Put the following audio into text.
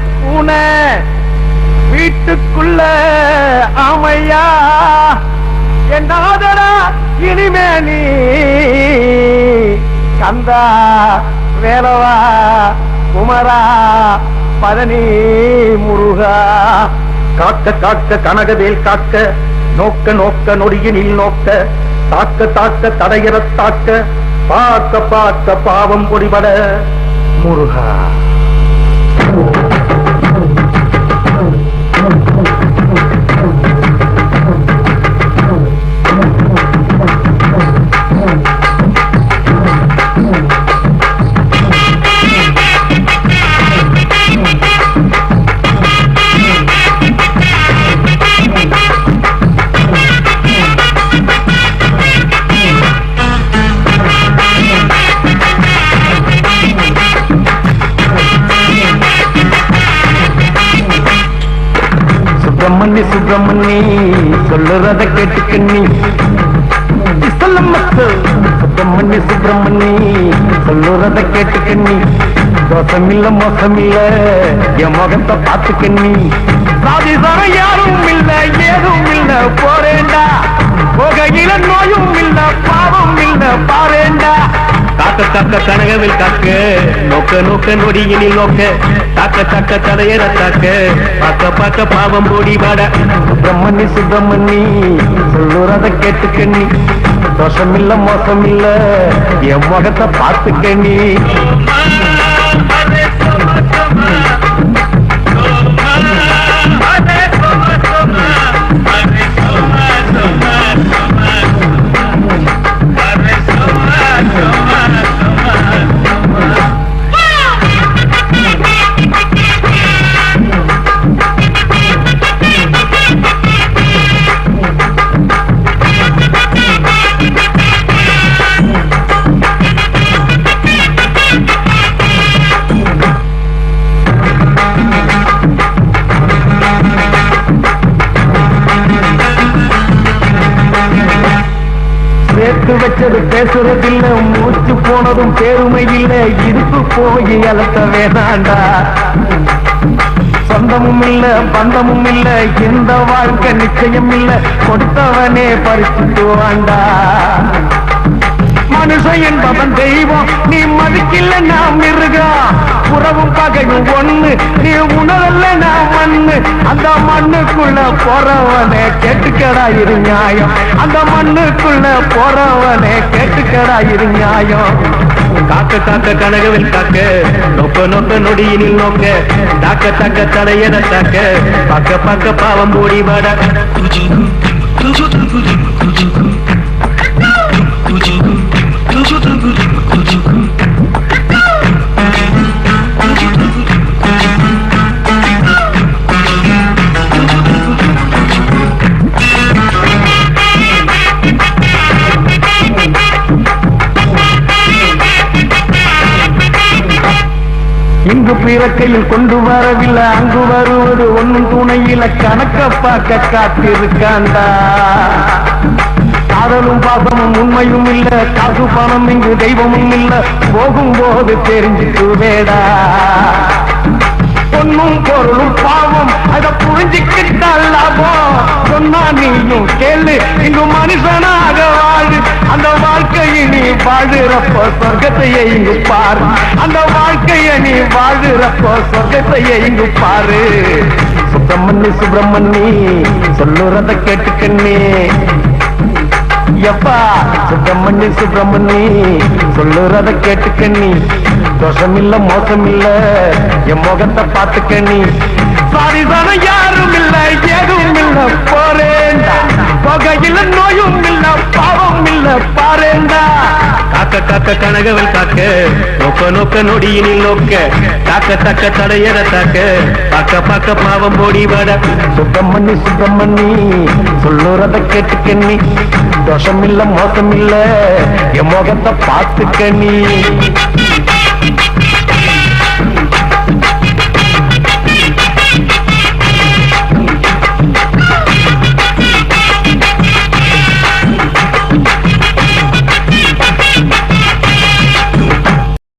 பூனை வீட்டுக்குள்ள அமையா. என்னாதடா இனிமே நீ கந்தா வேலவா குமரா பழனி முருகா. காக்க காக்க கனகவேல் காக்க நோக்க நோக்க நொடியினில் நோக்க தாக்க தாக்க தடையற தாக்க பார்க்க பார்க்க பாவம் பொடிபட முருகா. சுப்பிரமணி சுப்பிரமணி சொல்லுறத கேட்டுக்க நீ. சுப்பிரமணி சுப்பிரமணி சொல்லுறத கேட்டுக்க நீ. தோசமில்ல மோசமில்ல என் முகத்தை பார்த்துக்க நீ. சாதிசாரம் யாரும் இல்ல ஏதும் இல்ல போறேண்டா போகையில நோயும் இல்ல பாவம் இல்ல பாரேண்டா காக்க காக்க கனகவில் காக்க நோக்க நோக்க நொடியினில் நோக்க. தாக்க தாக்க தடையற தாக்க. பார்க்க பார்க்க பாவம் போடி வாட. சுப்பிரமணி சுப்பிரமணி சொல்லுறத கேட்டுக்க நீ தோஷம் இல்ல மோசம் இல்ல என் முகத்தை பார்த்துக்க நீ வச்சது பேசுறதில்ல. மூச்சு போனதும் பெருமை இல்லை இடுப்பு போய் அலட்ட வேணாண்டா சொந்தமும் இல்ல பந்தமும் இல்ல. எந்த வாழ்க்கை நிச்சயம் இல்ல. கொடுத்தவனே பறிச்சுட்டு வாண்டா. மனுஷன் என்பவன் தெய்வம். நீ மதிக்கில்ல நான் மிருகா. உறவும் பகையும் ஒண்ணு. நீ உணரல்ல நான் மண்ணு. அந்த மண்ணுக்குள்ள போறவனே கேட்டுக்கடா இரு நியாயம். அந்த மண்ணுக்குள்ள போறவனே கேட்டுக்கடா இரு நியாயம். காக்க காக்க கனகவில் காக்க. நோக்க நோக்க நொடியினில் நோக்க. தாக்க தாக்க தடையன தாக்க. பார்க்க பார்க்க பாவம் போடி வாட. இங்கு பிறக்கையில் கொண்டு வரவில்லை அங்கு வருவது ஒன்னும் துணையில கணக்க பார்க்க காத்திருக்காண்டா? காதலும் பாசமும் உண்மையும் இல்ல. காசு பணம் இங்கு தெய்வமும் இல்ல. போகும்போது தெரிஞ்சுக்கு வேடா. பொண்ணும் பொருளும் பாவம் அத புரிஞ்சுக்கிட்டால் லாபம். சொன்னா நீயும் கேளு இங்கு மனுஷனாக வாழு. அந்த வாழ்க்கையை நீ வாழுறப்போ சொர்க்கத்தையே இங்கு பாரு. அந்த வாழ்க்கையை நீ வாழுறப்போ சொர்க்கத்தையே இங்கு பாரு. சுப்பிரமணி சுப்பிரமணி சொல்லுறத கேட்டுக்கண்ணே எப்பா? சுப்பிரமணி சுப்பிரமணி சொல்லுறத கேட்டுக்க நீ. தோஷம் இல்ல மோசம் இல்ல என் முகத்தை பார்த்துக்க நீ. சாரிதானம் யாரும் இல்ல ஏதும் இல்ல போறேண்டா புகையில நோயும் இல்ல பாவம் இல்ல பாரேண்டா காக்க காக்க கனகவல் காக்க நோக்க நோக்க நொடியினில் நோக்க தாக்க தாக்க தடையற தாக்க பார்க்க பார்க்க பாவம் போடி வாட. சுப்பிரமணி சுப்பிரமணி சொல்லுறத கேட்டுக்க நீ. தோஷம் இல்ல மோசம் இல்ல என் முகத்தை பார்த்துக்க நீ.